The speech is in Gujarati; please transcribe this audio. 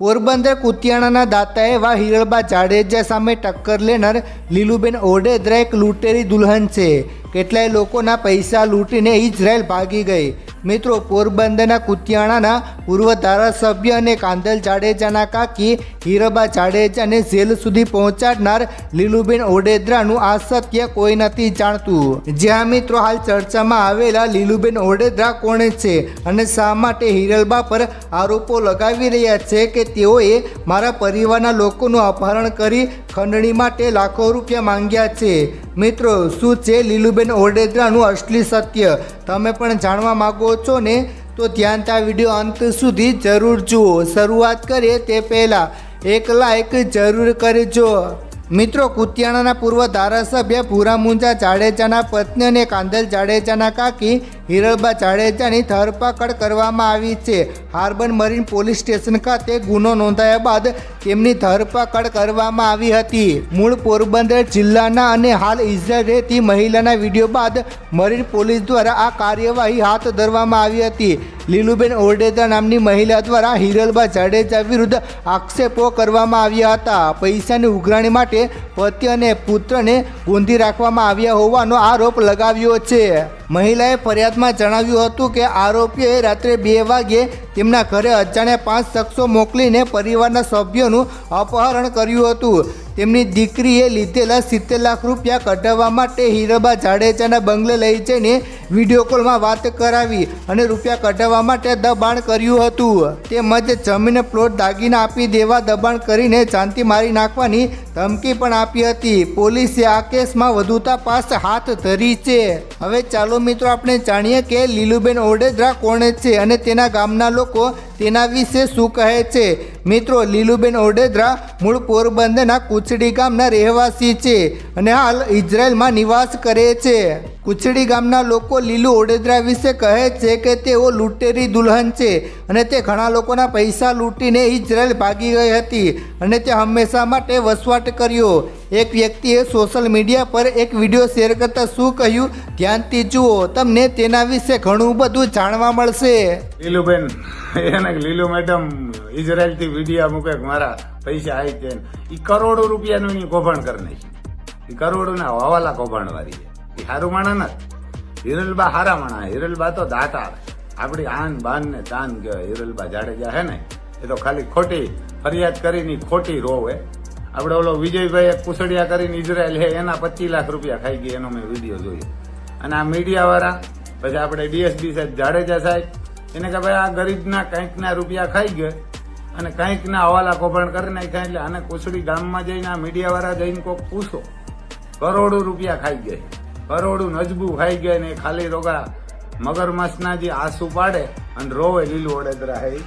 પોરબંદર કુતિયાણાના દાતાએ એવા હિરળબા જાડેજા સામે ટક્કર લેનાર લીલુબેન ઓડેદરા એક લૂંટેરી દુલ્હન છે. કેટલાય લોકોના પૈસા લૂંટીને ઇઝરાયલ ભાગી ગઈ. મિત્રો, પોરબંદરના કુતિયાણાના પૂર્વ ધારાસભ્ય અને કાંદલ જાડેજાના કાકી હીરબા જાડેજાને જેલ સુધી પહોંચાડનાર લીલુબેન ઓડેદરાનું આ સત્ય કોઈ નથી જાણતું. જ્યાં મિત્રો, હાલ ચર્ચામાં આવેલા લીલુબેન ઓડેદરા કોણ છે અને શા માટે હિરલબા પર આરોપો લગાવી રહ્યા છે કે તેઓએ મારા પરિવારના લોકોનું અપહરણ કરી ખંડણી માટે લાખો રૂપિયા માંગ્યા છે? મિત્રો, શું છે લીલુબેન ઓડેદરાનું અસલી સત્ય? તમે પણ જાણવા માગો છો ને? તો ધ્યાનથી આ વીડિયો અંત સુધી જરૂર જુઓ. શરૂઆત કરીએ તે પહેલાં. એક લાઈક જરૂર કરજો. મિત્રો, કુતિયાણાના પૂર્વ ધારાસભ્ય ભૂરા મુંજા જાડેજાના પત્ની અને કાંદલ જાડેજાના કાકી હિરળબા જાડેજાની ધરપકડ કરવામાં આવી છે. હાર્બર મરીન પોલીસ સ્ટેશન ખાતે ગુનો નોંધાયા બાદ તેમની ધરપકડ કરવામાં આવી હતી. મૂળ પોરબંદર જિલ્લાના અને હાલ ઇઝરાયલ રહેતી મહિલાના વીડિયો બાદ મરીન પોલીસ દ્વારા આ કાર્યવાહી હાથ ધરવામાં આવી હતી. લીલુબેન ઓરડેદા નામની મહિલા દ્વારા હિરલબા જાડેજા વિરુદ્ધ આક્ષેપો કરવામાં આવ્યા હતા. પૈસાની ઉઘરાણી માટે પતિ અને પુત્રને ગોંધી રાખવામાં આવ્યા હોવાનો આરોપ લગાવ્યો છે. મહિલાએ ફરિયાદમાં જણાવ્યું હતું કે, આરોપીએ રાત્રે બે વાગ્યે તેમના ઘરે અજાણ્યા પાંચ શખ્સો મોકલીને પરિવારના સભ્યોનું અપહરણ કર્યું હતું. તેમની દીકરીએ લીધેલા સિત્તેર લાખ રૂપિયા કઢાવવા માટે હીરબા જાડેજાના બંગલે લઈ જઈને વીડિયો કોલમાં વાત કરાવી અને રૂપિયા કઢાવવા માટે દબાણ કર્યું હતું. તેમજ જમીન પ્લોટ દાગીના આપી દેવા દબાણ કરીને જાનથી મારી નાખવાની ધમકી પણ આપી હતી. પોલીસે આ કેસમાં વધુ તપાસ હાથ ધરી છે. હવે ચાલો મિત્રો આપણે જાણીએ કે લીલુબેન ઓડેદરા કોણ છે અને તેના ગામના લોકો તેના વિશે શું કહે છે. મિત્રો, લીલુબેન ઓડેદરા મૂળ પોરબંદરના કુચડી ગામના રહેવાસી છે અને હાલ ઇઝરાયલમાં નિવાસ કરે છે. કુચડી ગામના લોકો લીલુ ઓડેદરા વિશે કહે છે કે તેઓ લૂંટેરી દુલ્હન છે અને તે ઘણા લોકોના પૈસા લૂંટીને ઇઝરાયલ ભાગી ગઈ હતી અને તે હંમેશા માટે વસવાટ કર્યો. એક વ્યક્તિએ સોશિયલ મીડિયા પર એક વીડિયો શેર કરતા શું કહ્યું? ધ્યાનથી જુઓ, તમને તેના વિશે ઘણું બધું જાણવા મળશે. લીલુબેન, એને લીલુ મેડમ ઇઝરાયલથી વિડીયા મૂકે મારા પૈસા આવી છે એ કરોડો રૂપિયાનું કૌભાંડ કરી નાખી એ કરોડોના હવાલા કૌભાંડ વાળી છે. એ હારું માણા નથી હિરલબા હારા માણા. હિરલબા તો દાતા આપડી આન બાન ને તાન કહેવાય. હિરલબા જાડેજા હે ને? એ તો ખાલી ખોટી ફરિયાદ કરીને ખોટી રોવે આપણે ઓલો વિજયભાઈ કુસડિયા કરીને ઇઝરાયલ હે એના પચીસ લાખ રૂપિયા ખાઈ ગયા એનો મેં વીડિયો જોયો અને આ મીડિયા વાળા પછી આપણે ડીએસપી સાહેબ જાડેજા સાહેબ, એને કે ભાઈ આ ગરીબના કંઈકના રૂપિયા ખાઈ ગયા અને કંઈકના હવાલા કૌભાંડ કરી નાખ્યા એટલે આને કુસડી ગામમાં જઈને આ મીડિયા વાળા જઈને કોઈક પૂછો, કરોડો રૂપિયા ખાઈ ગયા કરોડું નજબુ ખાઈ ગયા ને ખાલી રોગા મગરમચ્છના જે આંસુ પાડે અને રોવે લીલું ઓડેદરા હે.